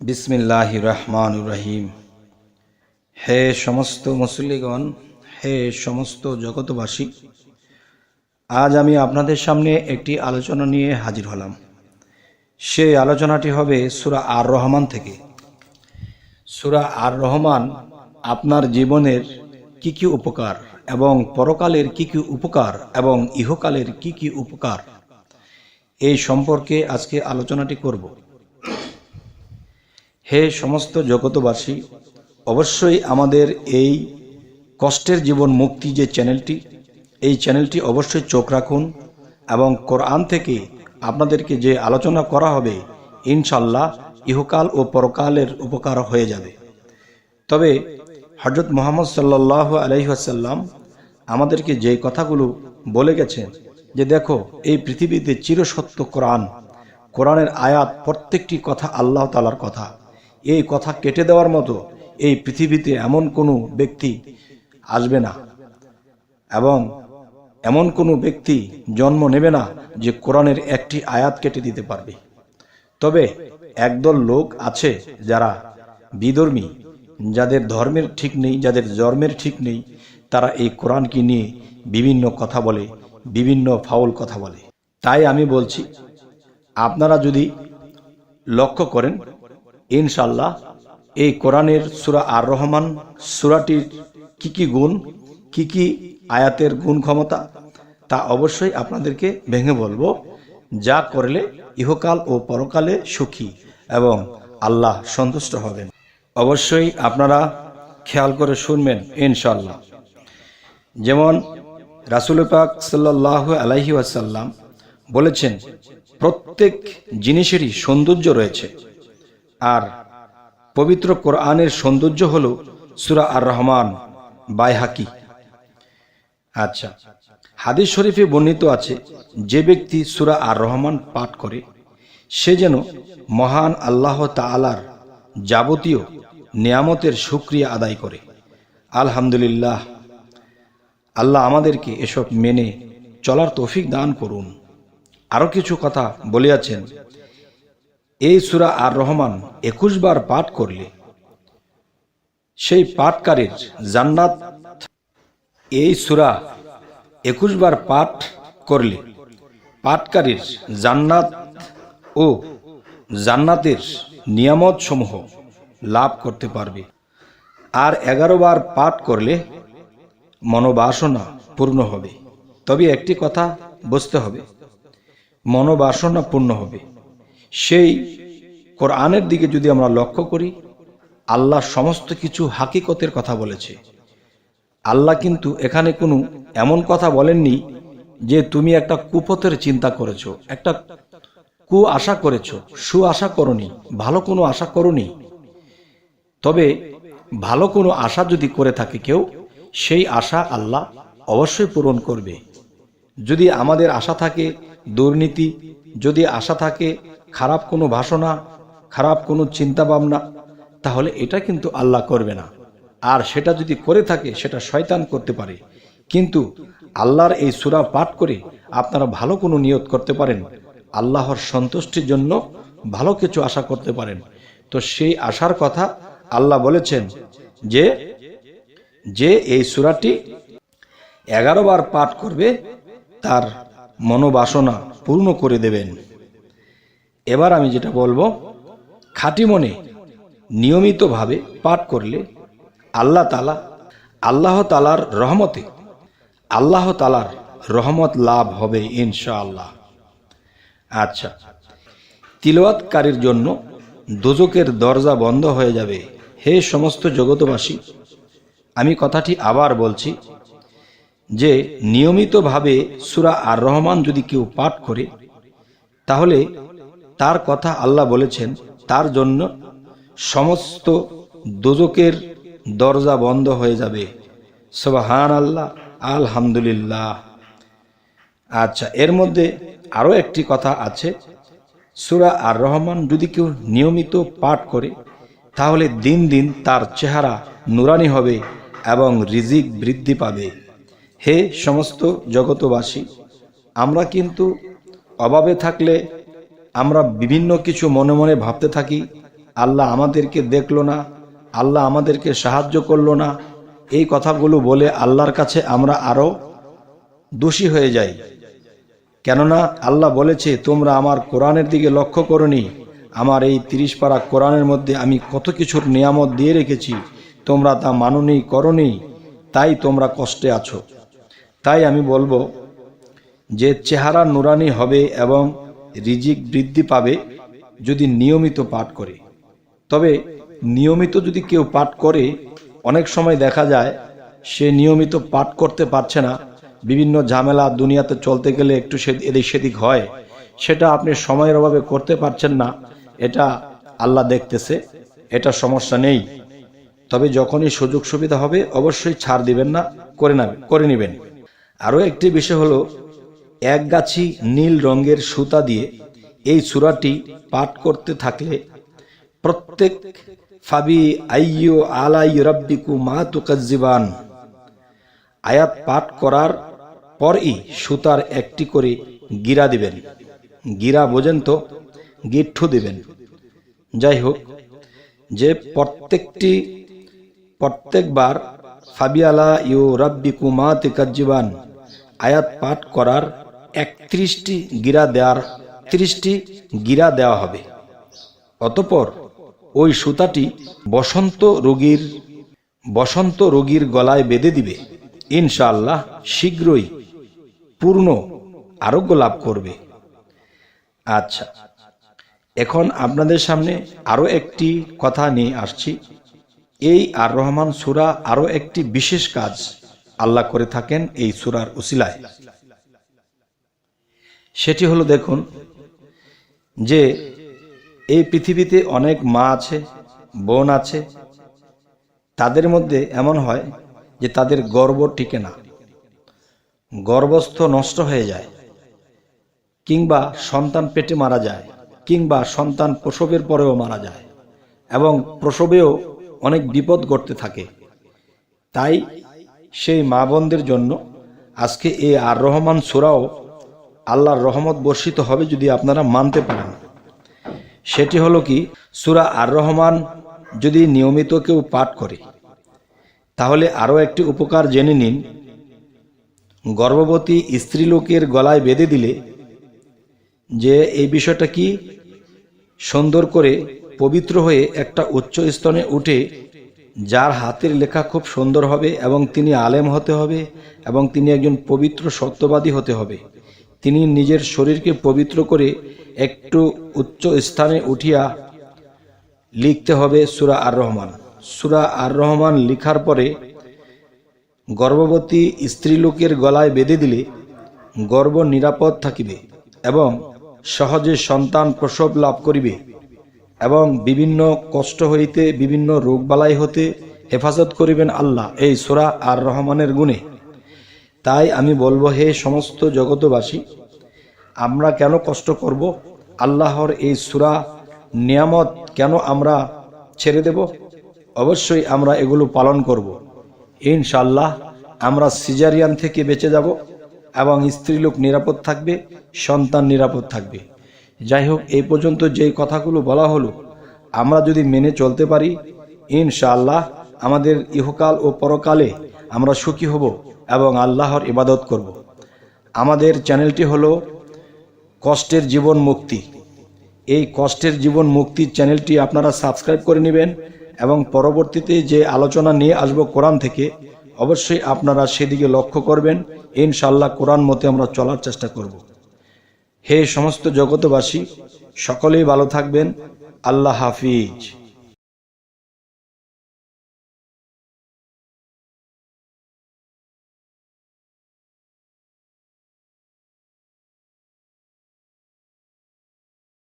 বিসমিল্লাহ রহমান রহিম। হে সমস্ত মুসল্লিগণ, হে সমস্ত জগতবাসী আজ আমি আপনাদের সামনে একটি আলোচনা নিয়ে হাজির হলাম। সেই আলোচনাটি হবে সুরা আর রহমান থেকে। সুরা আর রহমান আপনার জীবনের কি কি উপকার এবং পরকালের কি কি উপকার এবং ইহকালের কি কি উপকার, এই সম্পর্কে আজকে আলোচনাটি করব। হে সমস্ত জগতবাসী, অবশ্যই আমাদের এই কষ্টের জীবন মুক্তি যে চ্যানেলটি, এই চ্যানেলটি অবশ্যই চোখ রাখুন এবং কোরআন থেকে আপনাদেরকে যে আলোচনা করা হবে ইনশাল্লাহ ইহকাল ও পরকালের উপকার হয়ে যাবে। তবে হজরত মোহাম্মদ সাল্লাহ আলহিহাসাল্লাম আমাদেরকে যে কথাগুলো বলে গেছেন, যে দেখো, এই পৃথিবীতে চিরসত্য কোরআন, কোরআনের আয়াত প্রত্যেকটি কথা আল্লাহ তালার কথা। এই কথা কেটে দেওয়ার মতো এই পৃথিবীতে এমন কোনো ব্যক্তি আসবে না। এবং এমন কোনো ব্যক্তি জন্ম নেবে না যে কোরআনের একটি আয়াত কেটে দিতে পারবে। তবে একদল লোক আছে যারা বিধর্মী, যাদের ধর্মের ঠিক নেই, যাদের জন্মের ঠিক নেই, তারা এই কোরআনকে নিয়ে বিভিন্ন কথা বলে, বিভিন্ন ফাউল কথা বলে। তাই আমি বলছি, আপনারা যদি লক্ষ্য করেন ইনশাল্লাহ এই কোরআনের সুরা আর রহমান সুরাটির কি কি গুণ, কি কি আয়াতের গুণ ক্ষমতা, তা অবশ্যই আপনাদেরকে ভেঙে বলব। যা করলে ইহকাল ও পরকালে সুখী এবং আল্লাহ সন্তুষ্ট হবেন। অবশ্যই আপনারা খেয়াল করে শুনবেন ইনশাল্লাহ যেমন রাসুল পাক সাল্লাহ আলাইহি ওয়াসাল্লাম বলেছেন, প্রত্যেক জিনিসেরই সৌন্দর্য রয়েছে। আর পবিত্র কোরআনের সৌন্দর্য হল সুরা আর রহমান বাইহাকি। আচ্ছা হাদিস শরীফে বর্ণিত আছে, যে ব্যক্তি সুরা আর রহমান পাঠ করে, সে যেন মহান আল্লাহ তালার যাবতীয় নিয়ামতের সুক্রিয়া আদায় করে। আলহামদুলিল্লাহ, আল্লাহ আমাদেরকে এসব মেনে চলার তৌফিক দান করুন। আরও কিছু কথা বলিয়াছেন এই সুরা আর রহমান একুশ বার পাঠ করলে সেই পাঠকারীর জান্নাত এই সুরা একুশ বার পাঠ করলে পাঠকারীর জান্নাত ও জান্নাতের নিয়ামত সমূহ লাভ করতে পারবে। আর এগারো বার পাঠ করলে মনোবাসনা পূর্ণ হবে। তবে একটি কথা বুঝতে হবে, মনোবাসনা পূর্ণ হবে। সেই কোরআনের দিকে যদি আমরা লক্ষ্য করি, আল্লাহ সমস্ত কিছু হাকিকতের কথা বলেছে। আল্লাহ কিন্তু এখানে কোনো এমন কথা বলেননি যে তুমি একটা কুপথের চিন্তা করেছ, একটা কু আশা করেছ, সু আশা করনি, ভালো কোনো আশা করনি। তবে ভালো কোনো আশা যদি করে থাকে কেউ, সেই আশা আল্লাহ অবশ্যই পূরণ করবে। যদি আমাদের আশা থাকে, দুর্নীতি, যদি আশা থাকে খারাপ কোনো ভাষণা, খারাপ কোনো চিন্তা ভাবনা তাহলে এটা কিন্তু আল্লাহ করবে না। আর সেটা যদি করে থাকে, সেটা শয়তান করতে পারে। কিন্তু আল্লাহর এই সুরা পাঠ করে আপনারা ভালো কোনো নিয়ত করতে পারেন, আল্লাহর সন্তুষ্টির জন্য ভালো কিছু আশা করতে পারেন। তো সেই আশার কথা আল্লাহ বলেছেন যে যে এই সুরাটি এগারো বার পাঠ করবে, তার মনোবাসনা পূর্ণ করে দেবেন। এবার আমি যেটা বলব খাঁটি মনে নিয়মিতভাবে পাঠ করলে আল্লাহ তালা আল্লাহ তালার রহমতে, আল্লাহ তালার রহমত লাভ হবে ইনশাআল্লাহ। আচ্ছা তিলওয়াতকারীর জন্য দোজকের দরজা বন্ধ হয়ে যাবে। হে সমস্ত জগতবাসী আমি কথাটি আবার বলছি যে, নিয়মিতভাবে সুরা আর রহমান যদি কেউ পাঠ করে, তাহলে তার কথা আল্লাহ বলেছেন, তার জন্য সমস্ত দোজকের দরজা বন্ধ হয়ে যাবে। সবাহান আল্লাহ আলহামদুলিল্লাহ। আচ্ছা এর মধ্যে আরও একটি কথা আছে। সুরা আর রহমান যদি কেউ নিয়মিত পাঠ করে, তাহলে দিন দিন তার চেহারা নুরানি হবে এবং রিজিক বৃদ্ধি পাবে। হে সমস্ত জগতবাসী আমরা কিন্তু অভাবে থাকলে আমরা বিভিন্ন কিছু মনে মনে ভাবতে থাকি, আল্লাহ আমাদেরকে দেখল না, আল্লাহ আমাদেরকে সাহায্য করল না। এই কথাগুলো বলে আল্লাহর কাছে আমরা আরও দোষী হয়ে যাই। কেননা আল্লাহ বলেছে, তোমরা আমার কোরআনের দিকে লক্ষ্য করনি। আমার এই তিরিশ পারা কোরআনের মধ্যে আমি কত কিছুর নিয়ামত দিয়ে রেখেছি। তোমরা তা মাননি, করনি, তাই তোমরা কষ্টে আছো। তাই আমি বলব যে, চেহারা নুরানি হবে এবং রিজিক বৃদ্ধি পাবে যদি নিয়মিত পাঠ করে। তবে নিয়মিত যদি কেউ পাঠ করে, অনেক সময় দেখা যায় সে নিয়মিত পাঠ করতে পারছে না। বিভিন্ন ঝামেলা দুনিয়াতে চলতে গেলে একটু এদিক সেদিক হয়। সেটা আপনি সময়ের অভাবে করতে পারছেন না। এটা আল্লাহ দেখতেছে, এটা সমস্যা নেই। তবে যখনই সুযোগ সুবিধা হবে, অবশ্যই ছাড় দিবেন না, করে নেবেন করে নেবেন। আরও একটি বিষয় হলো এক গাছি নীল রঙের সুতা দিয়ে এই সুরাটি পাঠ করতে থাকলে প্রত্যেক ফাবি আইয়ো আলাই রব্বিকু মা তুকাজ্জিবান। আয়াত পাঠ করার পরই সুতার একটি করে গিরা দিবেন। গিরা বোঝেন তো গিঠ্ঠু দিবেন। যাই হোক, যে প্রত্যেকটি প্রত্যেকবার ফাবিয়ালা ইউ রাব্বি কুমা তিকাজ্জিবান আয়াত পাঠ করার একত্রিশটি গিরা দেওয়ার ত্রিশটি গিরা দেওয়া হবে। অতপর ওই সুতাটি বসন্ত রোগীর বসন্ত রোগীর গলায় বেঁধে দিবে। ইনশাআল্লাহ শীঘ্রই পূর্ণ আরোগ্য লাভ করবে। আচ্ছা এখন আপনাদের সামনে আরও একটি কথা নিয়ে আসছি। এই আর রহমান সুরা আরও একটি বিশেষ কাজ আল্লাহ করে থাকেন এই সুরার উসিলায়। সেটি হলো দেখুন যে এই পৃথিবীতে অনেক মা আছে, বোন আছে। তাদের মধ্যে এমন হয় যে তাদের গর্ব টিকে না। গর্ভস্থ নষ্ট হয়ে যায় কিংবা সন্তান পেটে মারা যায় কিংবা সন্তান প্রসবের পরেও মারা যায় এবং প্রসবেও অনেক বিপদ ঘটতে থাকে। তাই সেই মা বোনদের জন্য আজকে এই আর রহমান সুরাও আল্লাহর রহমত বর্ষিত হবে যদি আপনারা মানতে পারেন। সেটি হলো কি, সুরা আর রহমান যদি নিয়মিত কেউ পাঠ করে, তাহলে আরও একটি উপকার জেনে নিন। গর্ভবতী স্ত্রীলোকের গলায় বেঁধে দিলে যে এই বিষয়টা কি, সুন্দর করে পবিত্র হয়ে একটা উচ্চ স্তনে উঠে যার হাতের লেখা খুব সুন্দর হবে এবং তিনি আলেম হতে হবে এবং তিনি একজন পবিত্র সত্যবাদী হতে হবে। তিনি নিজের শরীরকে পবিত্র করে একটু উচ্চ স্থানে উঠিয়া লিখতে হবে সুরা আর রহমান সুরা আর রহমান লিখার পরে গর্ভবতী স্ত্রীলোকের গলায় বেঁধে দিলে গর্ব নিরাপদ থাকিবে এবং সহজে সন্তান প্রসব লাভ করিবে এবং বিভিন্ন কষ্ট হইতে, বিভিন্ন রোগবালাই হতে হেফাজত করিবেন আল্লাহ। এই সুরা আর রহমানের গুণে তাই আমি বলব, হে সমস্ত জগতবাসী আমরা কেন কষ্ট করব? আল্লাহর এই সুরা নিয়ামত কেন আমরা ছেড়ে দেব? অবশ্যই আমরা এগুলো পালন করব। ইনশাল্লাহ আমরা সিজারিয়ান থেকে বেঁচে যাব এবং স্ত্রীলোক নিরাপদ থাকবে, সন্তান নিরাপদ থাকবে। যাই হোক, এই পর্যন্ত যেই কথাগুলো বলা হলো, আমরা যদি মেনে চলতে পারি, ইনশাআল্লাহ আমাদের ইহকাল ও পরকালে আমরা সুখী হব। এবং আল্লাহর ইবাদত করব। আমাদের চ্যানেলটি হলো কষ্টের জীবন মুক্তি। এই কষ্টের জীবন মুক্তির চ্যানেলটি আপনারা সাবস্ক্রাইব করে নেবেন এবং পরবর্তীতে যে আলোচনা নিয়ে আসব কোরআন থেকে, অবশ্যই আপনারা সেদিকে লক্ষ্য করবেন। ইনশাল্লাহ কোরআন মতে আমরা চলার চেষ্টা করব। হে সমস্ত জগতবাসী সকলেই ভালো থাকবেন। আল্লাহ হাফিজ।